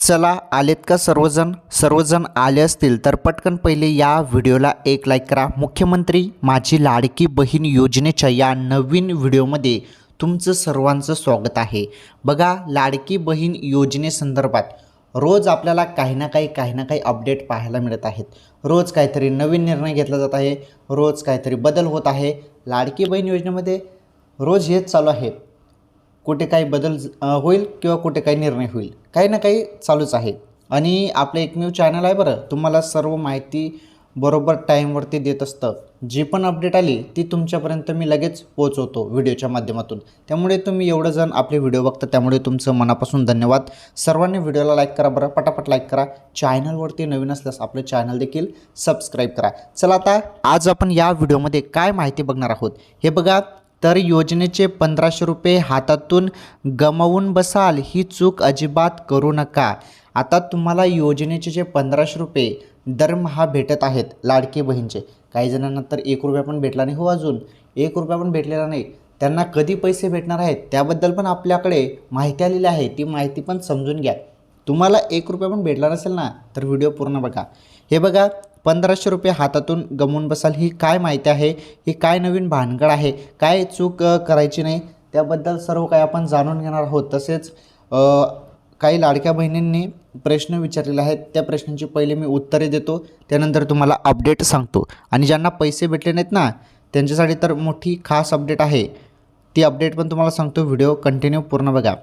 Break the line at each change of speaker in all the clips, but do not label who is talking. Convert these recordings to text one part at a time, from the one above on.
चला आलेत का सर्वजण? सर्वजण आले असतील तर पटकन पहिले या व्हिडिओला एक लाईक करा. मुख्यमंत्री माझी लाडकी बहीण योजनेच्या या नवीन व्हिडिओमध्ये तुमचं सर्वांचं स्वागत आहे. बघा लाडकी बहीण योजनेसंदर्भात रोज आपल्याला काही ना काही काही ना काही अपडेट पाहायला मिळत आहेत. रोज काहीतरी नवीन निर्णय घेतला जात आहे. रोज काहीतरी बदल होत आहे. लाडकी बहीण योजनेमध्ये रोज हेच चालू आहे. कुठे काही बदल होईल किंवा कुठे काही निर्णय होईल. काही ना काही चालूच आहे. आणि आपलं एकमेव चॅनल आहे बरं तुम्हाला सर्व माहिती बरोबर टाईमवरती देत असतं. जी पण अपडेट आली ती तुमच्यापर्यंत मी लगेच पोहोचवतो व्हिडिओच्या माध्यमातून. त्यामुळे तुम्ही एवढं जण आपले व्हिडिओ बघता त्यामुळे तुमचं मनापासून धन्यवाद. सर्वांनी व्हिडिओला लाईक करा बरं पटापट लाईक करा. चॅनलवरती नवीन असल्यास आपलं चॅनल देखील सबस्क्राईब करा. चला आता आज आपण या व्हिडिओमध्ये काय माहिती बघणार आहोत? हे बघा तर योजनेचे पंधराशे रुपये हातातून गमावून बसाल ही चूक अजिबात करू नका. आता तुम्हाला योजनेचे जे पंधराशे रुपये दरमहा भेटत आहेत लाडके बहीणचे. काही जणांना तर एक रुपया पण भेटला नाही हो अजून. एक रुपया पण भेटलेला नाही. त्यांना कधी पैसे भेटणार आहेत त्याबद्दल पण आपल्याकडे माहिती आलेली आहे. ती माहिती पण समजून घ्या. तुम्हाला एक रुपया पण भेटला नसेल ना तर व्हिडिओ पूर्ण बघा. हे बघा पंधराशे रुपये हातातून गमवून बसाल ही काय माहिती आहे? ही काय नवीन भानगड आहे? काय चूक करायची नाही? त्याबद्दल सर्व काही आपण जाणून घेणार आहोत. तसेच काही लाडक्या बहिणींनी प्रश्न विचारलेले आहेत. त्या प्रश्नांची पहिले मी उत्तरे देतो. त्यानंतर तुम्हाला अपडेट सांगतो. आणि ज्यांना पैसे भेटले नाहीत ना त्यांच्यासाठी तर मोठी खास अपडेट आहे. ती अपडेट पण तुम्हाला सांगतो. व्हिडिओ कंटिन्यू पूर्ण बघा.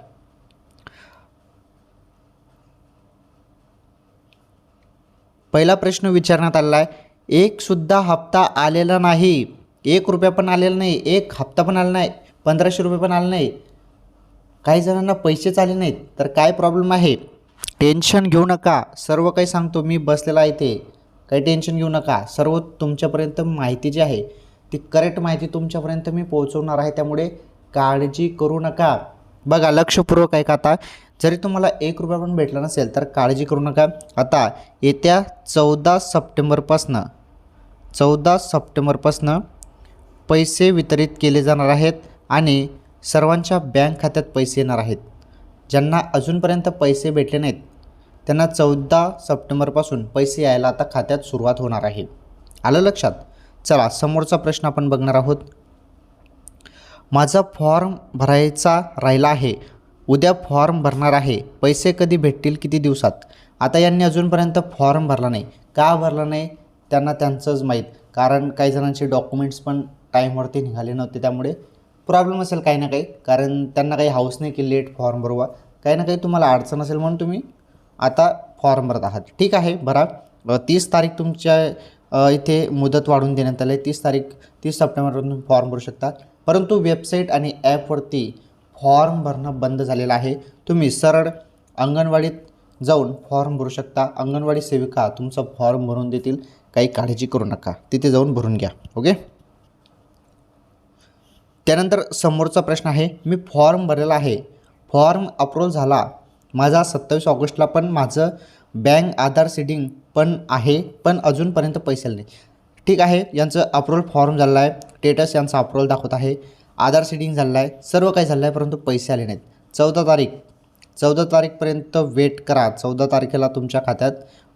पहिला प्रश्न विचारण्यात आलेला आहे. एकसुद्धा हप्ता आलेला नाही. एक रुपया पण आलेला नाही. एक हप्ता पण आला नाही. पंधराशे रुपये पण आले नाही. काही जणांना पैसेच आले नाहीत. तर काय प्रॉब्लेम आहे? टेन्शन घेऊ नका. सर्व काही सांगतो. मी बसलेला आहे इथे. काही टेन्शन घेऊ नका. सर्व तुमच्यापर्यंत माहिती जी आहे ती करेक्ट माहिती तुमच्यापर्यंत मी पोहोचवणार आहे. त्यामुळे काळजी करू नका. बघा लक्षपूर्वक ऐका आता. जरी तुम्हाला एक रुपया पण भेटला नसेल तर काळजी करू नका. आता येत्या चौदा सप्टेंबरपासनं चौदा सप्टेंबरपासनं पैसे वितरित केले जाणार आहेत आणि सर्वांच्या बँक खात्यात पैसे येणार आहेत. ज्यांना अजूनपर्यंत पैसे भेटले नाहीत त्यांना चौदा सप्टेंबरपासून पैसे यायला आता खात्यात सुरुवात होणार आहे. आलं लक्षात? चला समोरचा प्रश्न आपण बघणार आहोत. माझा फॉर्म भरायचा राहिला आहे. उद्या फॉर्म भरणार आहे. पैसे कधी भेटतील किती दिवसात? आता यांनी अजूनपर्यंत फॉर्म भरला नाही. का भरला नाही? त्यांना त्यांचंच माहीत. कारण काही जणांचे डॉक्युमेंट्स पण टाईमवरती निघाले नव्हते त्यामुळे प्रॉब्लेम असेल काही ना काही. कारण त्यांना काही हाऊस नाही की लेट फॉर्म भरवा. काही ना काही तुम्हाला अडचण असेल म्हणून तुम्ही आता फॉर्म भरत आहात. ठीक आहे भरा. तीस तारीख तुमच्या इथे मुदत वाढून देण्यात आली आहे तीस तारीख तीस सप्टेंबरपर्यंत फॉर्म भरू शकता परंतु वेबसाईट आणि ॲपवरती फॉर्म भरणं बंद झालेलं आहे. तुम्ही सरळ अंगणवाडीत जाऊन फॉर्म भरू शकता. अंगणवाडी सेविका तुमचं फॉर्म भरून देतील. काही काळजी करू नका. तिथे जाऊन भरून घ्या. ओके त्यानंतर समोरचा प्रश्न आहे. मी फॉर्म भरलेला आहे. फॉर्म अप्रूव्ह झाला. माझा सत्तावीस ऑगस्टला पण माझं बँक आधार सीडिंग पण आहे पण अजूनपर्यंत पैसे आले नाही ठीक आहे यांचं अप्रुवल फॉर्म झालं आहे स्टेटस यांचा अप्रुवल दाखवत आहे आधार सीडिंग झालं आहे सर्व काही झालं आहे परंतु पैसे आले नाहीत. चौदा तारीख चौदा तारीखपर्यंत वेट करा. चौदा तारखेला तुमच्या खात्यात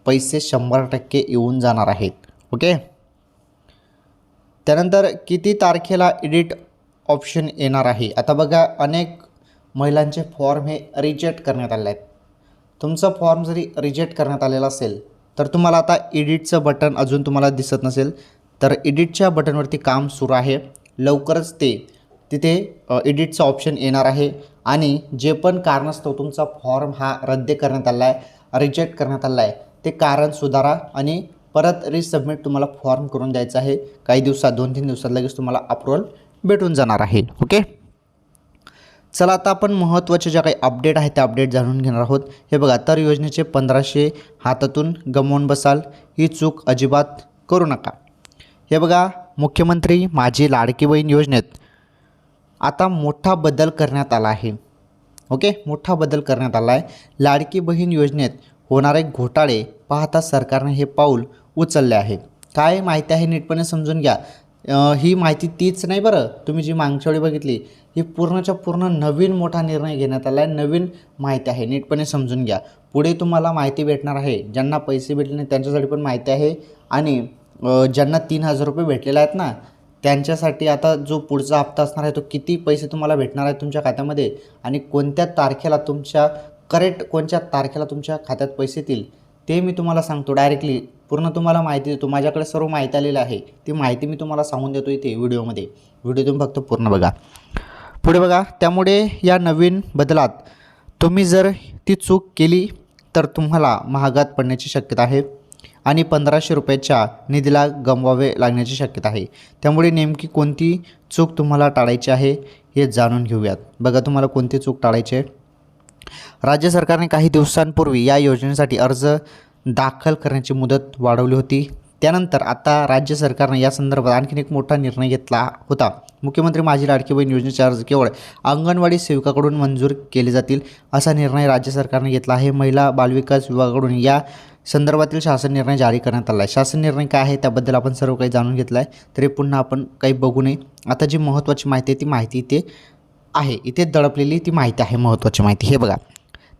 पैसे शंभर टक्के येऊन जाणार आहेत. ओके? त्यानंतर किती तारखेला एडिट ऑप्शन येणार आहे? आता बघा अनेक महिलांचे फॉर्म हे रिजेक्ट करण्यात आले आहेत. तुमचा फॉर्म जरी रिजेक्ट करण्यात आलेला असेल तर तुम्हाला आता एडिटचं बटन अजून तुम्हाला दिसत नसेल तर एडिटच्या बटनवरती काम सुरू आहे. लवकरच ते तिथे एडिटचं ऑप्शन येणार आहे. आणि जे पण कारणास्तव तुमचा फॉर्म हा रद्द करण्यात आला आहे रिजेक्ट करण्यात आला आहे ते कारण सुधारा आणि परत रिसबमिट तुम्हाला फॉर्म करून द्यायचा आहे. काही दिवसात दोन तीन दिवसात लगेच तुम्हाला अप्रुव्हल भेटून जाणार आहे. ओके चला आता आपण महत्त्वाचे ज्या काही अपडेट आहेत त्या अपडेट जाणून घेणार आहोत. हे बघा तर योजनेचे पंधराशे हातातून गमवून बसाल ही चूक अजिबात करू नका. हे बघा मुख्यमंत्री माझी लाडकी बहीण योजनेत आता मोठा बदल करण्यात आला आहे. ओके? मोठा बदल करण्यात आला आहे. लाडकी बहीण योजनेत होणारे घोटाळे पाहता सरकारने हे पाऊल उचलले आहे. काय माहिती आहे नीटपणे समजून घ्या. ही माहिती तीच नाही बरं. तुम्ही जी मागच्या वेळी बघितली ही पूर्णच्या पूर्ण नवीन मोठा निर्णय घेण्यात आला आहे नवीन माहिती आहे. नीटपणे समजून घ्या. पुढे तुम्हाला माहिती भेटणार आहे. ज्यांना पैसे भेटले नाही त्यांच्यासाठी पण माहिती आहे. आणि ज्यांना तीन हजार रुपये भेटलेले आहेत ना त्यांच्यासाठी आता जो पुढचा हप्ता असणार आहे तो किती पैसे तुम्हाला भेटणार आहे तुमच्या खात्यामध्ये? आणि कोणत्या तारखेला तुमच्या करेक्ट कोणत्या तारखेला तुमच्या खात्यात पैसे येतील ते मी तुम्हाला सांगतो डायरेक्टली पूर्ण तुम्हाला माहिती देतो. माझ्याकडे सर्व माहिती आलेली आहे. ती माहिती मी तुम्हाला सांगून देतो इथे व्हिडिओमध्ये. व्हिडिओ तुम्ही फक्त पूर्ण बघा. पुढे बघा त्यामुळे या नवीन बदलात तुम्ही जर ती चूक केली तर तुम्हाला महागात पडण्याची शक्यता आहे आणि पंधराशे रुपयाच्या निधीला गमवावे लागण्याची शक्यता आहे. त्यामुळे नेमकी कोणती चूक तुम्हाला टाळायची आहे हे जाणून घेऊयात. बघा तुम्हाला कोणती चूक टाळायची आहे. राज्य सरकारने काही दिवसांपूर्वी या योजनेसाठी अर्ज दाखल करण्याची मुदत वाढवली होती. त्यानंतर आता राज्य सरकारने या संदर्भात आणखीन एक मोठा निर्णय घेतला होता. मुख्यमंत्री माझी लाडकी बहीण योजनेचे अर्ज केवळ अंगणवाडी सेविकाकडून मंजूर केले जातील असा निर्णय राज्य सरकारने घेतला आहे. महिला बालविकास विभागाकडून या संदर्भातील शासन निर्णय जारी करण्यात आला आहे. शासन निर्णय काय आहे त्याबद्दल आपण सर्व काही जाणून घेतलं आहे तरी पुन्हा आपण काही बघू नये. आता जी महत्त्वाची माहिती आहे ती माहिती इथे आहे. इथे दडपलेली ती माहिती आहे. महत्त्वाची माहिती हे बघा.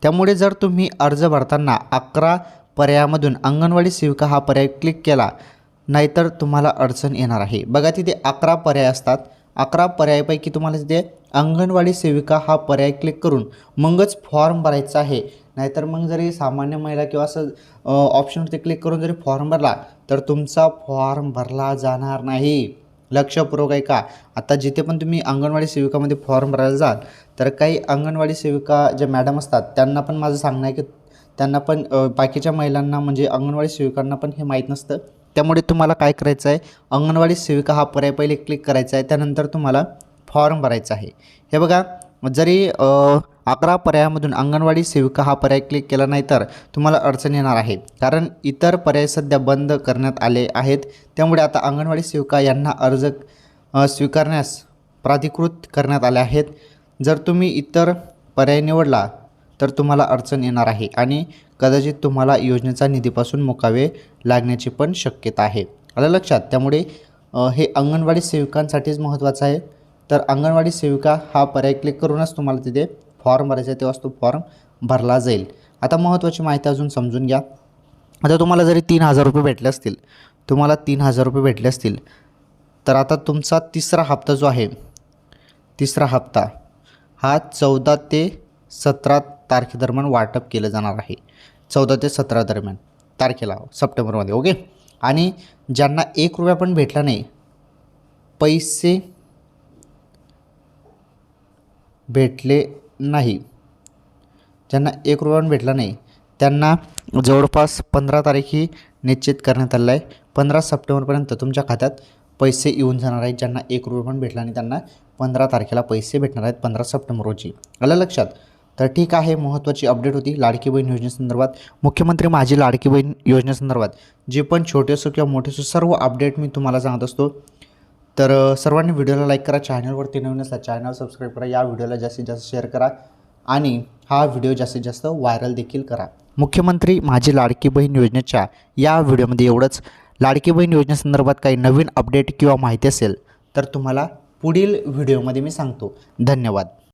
त्यामुळे जर तुम्ही अर्ज भरताना अकरा पर्यायामधून अंगणवाडी सेविका हा पर्याय क्लिक केला. नाहीतर तुम्हाला अडचण येणार आहे. बघा तिथे अकरा पर्याय असतात. अकरा पर्यायापैकी तुम्हाला तिथे अंगणवाडी सेविका हा पर्याय क्लिक करून मगच फॉर्म भरायचा आहे. नाहीतर मग जरी सामान्य महिला किंवा असं ऑप्शनवरती क्लिक करून जरी फॉर्म भरला तर तुमचा फॉर्म भरला जाणार नाही. लक्षपूर्वक आहे का आता जिथे पण तुम्ही अंगणवाडी सेविकामध्ये फॉर्म भरायला जाल तर काही अंगणवाडी सेविका ज्या मॅडम असतात त्यांना पण माझं सांगणं आहे की त्यांना पण बाकीच्या महिलांना म्हणजे अंगणवाडी सेविकांना पण हे माहीत नसतं. त्यामुळे तुम्हाला काय करायचं आहे? अंगणवाडी सेविका हा पर्याय पहिले क्लिक करायचा आहे. त्यानंतर तुम्हाला फॉर्म भरायचा आहे. हे बघा जरी अकरा पर्यायामधून अंगणवाडी सेविका हा पर्याय क्लिक केला नाही तर तुम्हाला अडचण येणार आहे. कारण इतर पर्याय सध्या बंद करण्यात आले आहेत. त्यामुळे आता अंगणवाडी सेविका यांना अर्ज स्वीकारण्यास प्राधिकृत करण्यात आले आहेत. जर तुम्ही इतर पर्याय निवडला तर तुम्हाला अडचण येणार आहे आणि कदाचित तुम्हाला योजनेचा निधीपासून मुकावे लागण्याची पण शक्यता आहे. आलं लक्षात? त्यामुळे हे अंगणवाडी सेविकांसाठीच महत्त्वाचं आहे. तर अंगणवाडी सेविका हा पर्याय क्लिक करूनच तुम्हाला तिथे फॉर्म भरायचा आहे. तेव्हाच तो फॉर्म भरला जाईल. आता महत्त्वाची माहिती अजून समजून घ्या. आता तुम्हाला जरी तीन हजार रुपये भेटले असतील तुम्हाला तीन हजार रुपये भेटले असतील तर आता तुमचा तिसरा हप्ता जो आहे तिसरा हप्ता हा चौदा ते सतरा तारखेदरम्यान वाटप केलं जाणार आहे. चौदा ते सतरा दरम्यान. तारखेला सप्टेंबरमध्ये ओके? आणि ज्यांना एक रुपया पण भेटला नाही पैसे भेटले नाही. ज्यांना एक रुपया पण भेटला नाही त्यांना जवळपास पंधरा तारीख ही निश्चित करण्यात आलेलं आहे. पंधरा सप्टेंबरपर्यंत तुमच्या खात्यात पैसे येऊन जाणार आहेत. ज्यांना एक रुपया पण भेटला नाही त्यांना पंधरा तारखेला पैसे भेटणार आहेत पंधरा सप्टेंबर रोजी. आलं लक्षात? तर ठीक आहे महत्त्वाची अपडेट होती लाडकी बहीण योजनेसंदर्भात मुख्यमंत्री माझी लाडकी बहीण योजनेसंदर्भात जे पण छोटे असो किंवा मोठे असो सर्व अपडेट मी तुम्हाला सांगत असतो. तर सर्वांनी व्हिडिओला लाईक करा चॅनलवरती नवीन असला चॅनल सबस्क्राईब करा या व्हिडिओला जास्तीत जास्त शेअर करा आणि हा व्हिडिओ जास्तीत जास्त व्हायरल देखील करा. मुख्यमंत्री माझी लाडकी बहीण योजनेच्या या व्हिडिओमध्ये एवढंच. लाडकी बहीण योजनेसंदर्भात काही नवीन अपडेट किंवा माहिती असेल तर तुम्हाला पुढील व्हिडिओमध्ये मी सांगतो. धन्यवाद.